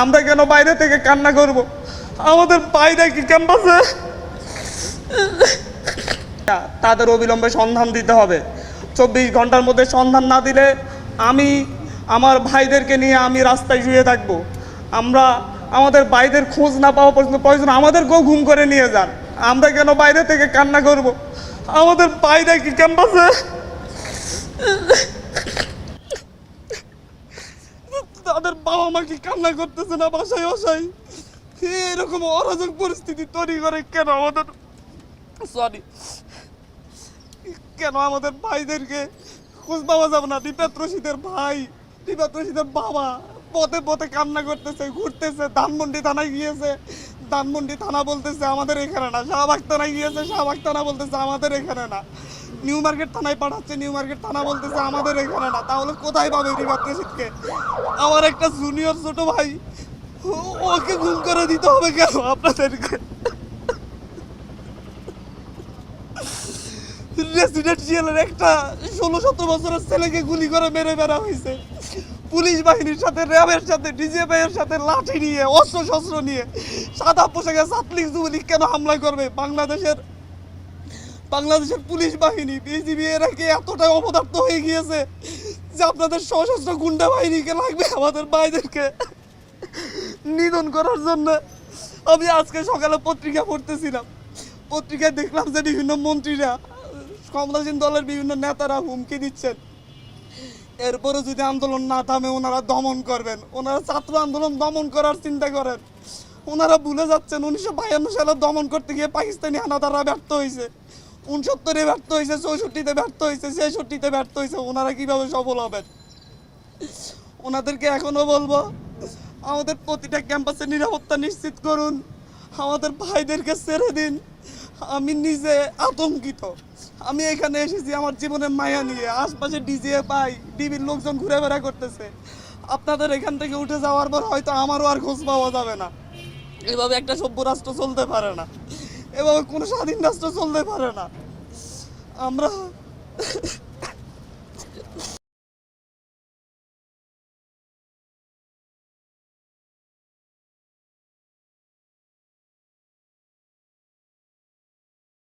আমরা কেন বাইরে থেকে কান্না করব? আমাদের বাইরে কি ক্যাম্পাসে? তাদের অবিলম্বে সন্ধান দিতে হবে। চব্বিশ ঘণ্টার মধ্যে সন্ধান না দিলে আমি, আমার ভাইদেরকে নিয়ে আমি রাস্তায় শুয়ে থাকব। আমরা, আমাদের ভাইদের খোঁজ না পাওয়া পর্যন্ত প্রয়োজন। আমাদেরকেও ঘুম করে নিয়ে যান। আমরা কেন বাইরে থেকে কান্না করব? আমাদের বাইরে কি ক্যাম্পাসে? তাদের বাবা মা কি কান্না করতেছে না বাসায় বাসায়। এরকম অরাজক পরিস্থিতি তৈরি করে কেন আমাদের? সরি কেন আমাদের ভাইদেরকে খোঁজ পাওয়া যাবে না? দীপাত রশিদের ভাই দীপাত রশিদের বাবা পথে পথে কান্না করতেছে, ঘুরতেছে, ধানমন্ডি থানায় গিয়েছে। ধানমন্ডি থানা বলতেছে, আমাদের এখানে না। শাহবাগ থানায় গিয়েছে, শাহবাগ থানা বলতেছে, আমাদের এখানে না। নিউ মার্কেট থানায় পাঠাচ্ছে নিউ মার্কেট থানা বলতেছে আমাদের এখানে না তাহলে কোথায় পাবে রিবাত রশিদকে আমার একটা জুনিয়র ছোট ভাই ওকে গুম করে দিতে হবে কেন আপনাদেরকে? রেসিডেন্সিয়ালের একটা ষোলো সতেরো বছরের ছেলেকে গুলি করে মেরে বেড়া হয়েছে। পুলিশ বাহিনীর সাথে, র্যাবের সাথে ডিজিএফআই এর সাথে লাঠি নিয়ে অস্ত্র শস্ত্র নিয়ে, সাদা পোশাকে ছাত্রলীগ যুবলীগ কেন হামলা করবে? বাংলাদেশের বাংলাদেশের পুলিশ বাহিনী, বিজিবি এরা কি এতটাই অপদার্থ হয়ে গিয়েছে যে আপনাদের সশস্ত্র গুন্ডা বাহিনীকে লাগবে আমাদের ভাইদেরকে নিধন করার জন্য? আমি আজকে সকালে পত্রিকা পড়তেছিলাম। পত্রিকায় দেখলাম যে বিভিন্ন মন্ত্রীরা ক্ষমতাসীন দলের বিভিন্ন নেতারা হুমকি দিচ্ছেন। এরপরে যদি আন্দোলন না থামে, ওনারা দমন করবেন। ওনারা ছাত্র আন্দোলন দমন করার চিন্তা করেন। ওনারা ভুলে যাচ্ছেন, উনিশশো বায়ান্ন সালে দমন করতে গিয়ে পাকিস্তানি হানাদাররা ব্যর্থ হয়েছে উনসত্তরে ব্যর্থ হয়েছে, চৌষট্টিতে ব্যর্থ হয়েছে, ছেষট্টিতে ব্যর্থ হয়েছে, ওনারা কীভাবে সফল হবেন? ওনাদেরকে এখনও বলব, আমাদের প্রতিটা ক্যাম্পাসে নিরাপত্তা নিশ্চিত করুন, আমাদের ভাইদেরকে ছেড়ে দিন। আমি নিজে আতঙ্কিত। আমি এখানে এসেছি, আমার জীবনের মায়া নিয়ে। আশপাশে ডিজে পাই ডিবির লোকজন ঘুরে বেড়া করতেছে। আপনাদের এখান থেকে উঠে যাওয়ার পর হয়তো আমারও আর খোঁজ পাওয়া যাবে না। এভাবে একটা সভ্য রাষ্ট্র চলতে পারে না। এভাবে কোনো স্বাধীন রাষ্ট্র চলতে পারে না। আমরা